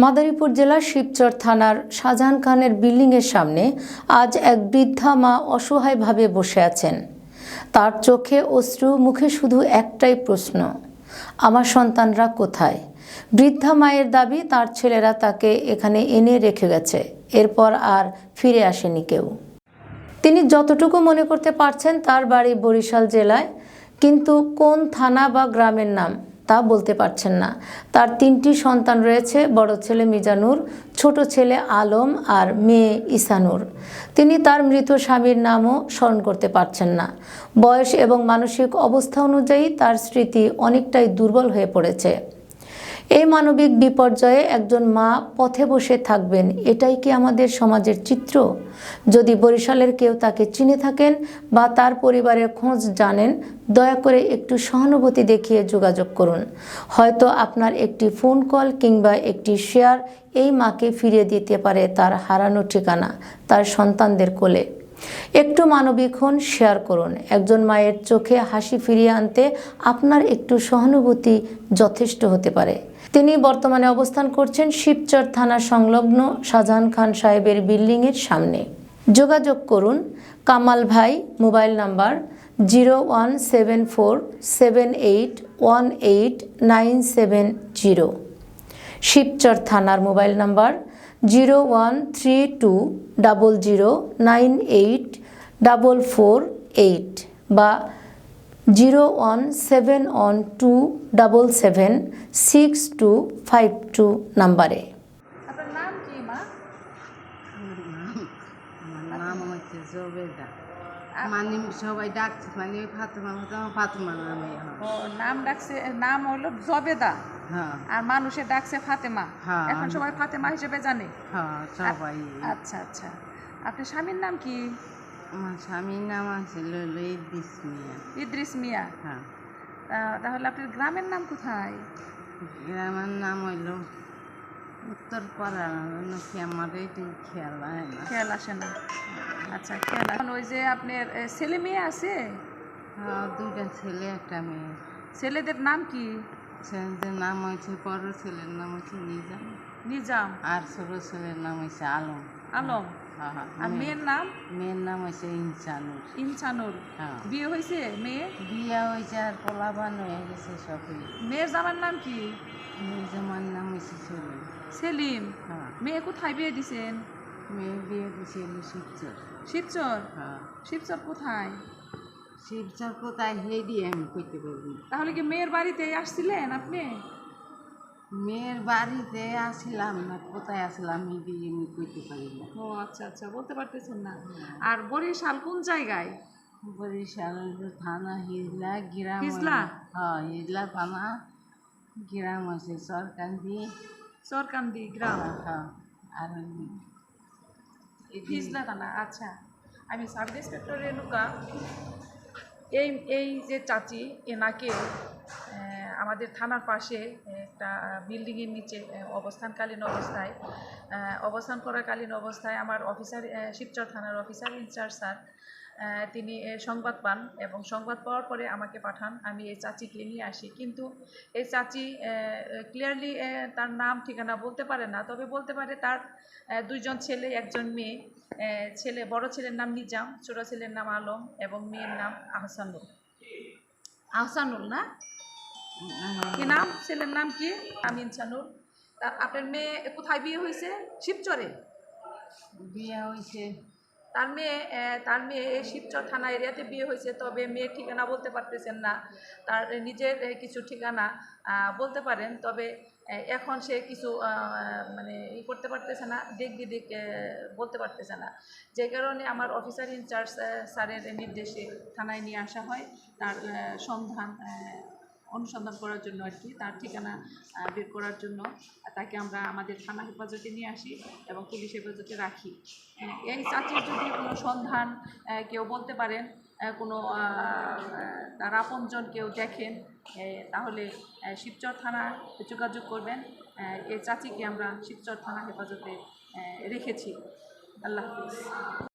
মাদারীপুর জেলার শিবচর থানার শাহজাহান খানের বিল্ডিংয়ের সামনে আজ এক বৃদ্ধা মা অসহায়ভাবে বসে আছেন। তার চোখে অশ্রু, মুখে শুধু একটাই প্রশ্ন, আমার সন্তানরা কোথায়? বৃদ্ধা মায়ের দাবি, তার ছেলেরা তাকে এখানে এনে রেখে গেছে, এরপর আর ফিরে আসেনি কেউ। তিনি যতটুকু মনে করতে পারছেন তার বাড়ি বরিশাল জেলায়, কিন্তু কোন থানা বা গ্রামের নাম তা বলতে পারছেন না। তার তিনটি সন্তান রয়েছে, বড় ছেলে মিজানুর, ছোট ছেলে আলম আর মেয়ে ইসানুর। তিনি তার মৃত স্বামীর নামও স্মরণ করতে পারছেন না। বয়স এবং মানসিক অবস্থা অনুযায়ী তার স্মৃতি অনেকটাই দুর্বল হয়ে পড়েছে। এই মানবিক বিপর্যয়ে একজন মা পথে বসে থাকবেন, এটাই কি আমাদের সমাজের চিত্র? যদি বরিশালের কেউ তাকে চিনে থাকেন বা তার পরিবারের খোঁজ জানেন, দয়া করে একটু সহানুভূতি দেখিয়ে যোগাযোগ করুন। হয়তো আপনার একটি ফোন কল কিংবা একটি শেয়ার এই মাকে ফিরিয়ে দিতে পারে তার হারানো ঠিকানা, তার সন্তানদের কোলে। একটু মানবিক হন, শেয়ার করুন। একজন মায়ের চোখে হাসি ফিরিয়ে আনতে আপনার একটু সহানুভূতি যথেষ্ট হতে পারে। তিনি বর্তমানে অবস্থান করছেন শিবচর থানা সংলগ্ন শাহজাহান খান সাহেবের বিল্ডিংয়ের সামনে। যোগাযোগ করুন কামাল ভাই mobile number zero one seven four seven eight one eight nine seven zero. Shibchar থানার mobile number zero one three two double zero nine eight double four eight বা zero one seven one two double seven six two five two নাম্বারে। আপনার নাম কি মা? নাম হচ্ছে জবেদা। মানে সবাই ডাকছে মানে ফাতেমা ফাতেমা ফাতেমা নামে ও নাম ডাকছে নাম হলো জবেদা। হ্যাঁ। আর মানুষে ডাকছে ফাতেমা। হ্যাঁ। এখন সবাই ফাতেমা হিসেবে জানে। হ্যাঁ সবাই। আচ্ছা আচ্ছা। আপনার স্বামীর নাম কি? আমার স্বামীর নাম আছে লইল ইদ্দিস মিয়া। ইদ্রিস মিয়া? হ্যাঁ। তাহলে আপনার গ্রামের নাম কোথায়? গ্রামের নাম হইল উত্তর পাড়া নাকি আমার এইটু খেয়াল হয় না। খেয়াল আসে না। আচ্ছা খেয়াল আসে ওই যে আপনার ছেলে মেয়ে আছে? হ্যাঁ দুইটা ছেলে একটা মেয়ে। ছেলেদের নাম কি? ছেলেদের নাম হয়েছে বড় ছেলের নাম হচ্ছে নিজাম। নিজাম। আর ছোট ছেলের নাম হয়েছে আলম। আলম। হ্যাঁ হ্যাঁ আর মেয়ের নাম? মেয়ের নাম হয়েছে ইনসানুর ইনসানুর হ্যাঁ। বিয়ে হয়েছে মেয়ে? বিয়া হয়েছে আর পোলাবান হয়ে গেছে সবই। মেয়ের জামার নাম কি? মেয়ে জামার নাম হয়েছে সেলিম। সেলিম? হ্যাঁ। মেয়ে কোথায় বিয়ে দিছেন? মেয়ে বিয়ে দিছে শিবচর। শিবচর? হ্যাঁ। শিবচর কোথায়? শিবচর কোথায় হে দিয়ে আমি কইতে পারব তাহলে কি মেয়ের বাড়িতে আসছিলেন আপনি? মেয়ের বাড়িতে আসিলাম না কোথায় আসলাম আমি কইতে পারি না। ও আচ্ছা আচ্ছা বলতে পারতেছেন না। আর বরিশাল কোন জায়গায়? বরিশাল থানা হিজলা গ্রাম হিজলা? হ্যাঁ হিজলা থানা গ্রাম আছে সরকান্দি। সরকান্দি গ্রাম? হ্যাঁ আর হিজলা থানা আচ্ছা। আমি সাব ইন্সপেক্টর রেণুকা এই এই যে চাচি এনাকে আমাদের থানার পাশে একটা বিল্ডিংয়ের নিচে অবস্থানকালীন অবস্থায় অবস্থান করাকালীন অবস্থায় আমার অফিসার শিবচর থানার অফিসার ইনচার্জ স্যার তিনি সংবাদ পান এবং সংবাদ পাওয়ার পরে আমাকে পাঠান, আমি এই চাচিকে নিয়ে আসি। কিন্তু এই চাচি ক্লিয়ারলি তার নাম, ঠিকানা বলতে পারে না, তবে বলতে পারে তার দুইজন ছেলে, একজন মেয়ে ছেলে, বড় ছেলের নাম নিজাম, ছোট ছেলের নাম আলম এবং মেয়ের নাম আহসানুল। আহসানুল না? কি নাম ছেলের নাম কি? আমি ইনসানুল তা আপনার মেয়ে কোথায় বিয়ে হয়েছে? শিবচরে? বিয়ে হয়েছে। তার মেয়ে তার মেয়ে শিবচর থানা এরিয়াতে বিয়ে হয়েছে তবে মেয়ের ঠিকানা বলতে পারতেছেন না। তার নিজের কিছু ঠিকানা বলতে পারেন তবে এখন সে কিছু মানে ই করতে পারতেছে না দিক আহ, বলতে পারতেছে না। যে কারণে আমার অফিসার ইনচার্জ স্যারের নির্দেশে থানায় নিয়ে আসা হয়। তার সন্ধান অনুসন্ধান করার জন্য আর কি, তার ঠিকানা বের করার জন্য। তাকে আমরা আমাদের থানা হেফাজতে নিয়ে আসি এবং পুলিশ হেফাজতে রাখি। এই চাচির যদি কোনো সন্ধান কেউ বলতে পারেন কোনো তার আপনজন কেউ দেখেন তাহলে শিবচর থানায় যোগাযোগ করবেন। এই চাচিকে আমরা শিবচর থানা হেফাজতে রেখেছি। আল্লাহ হাফিজ।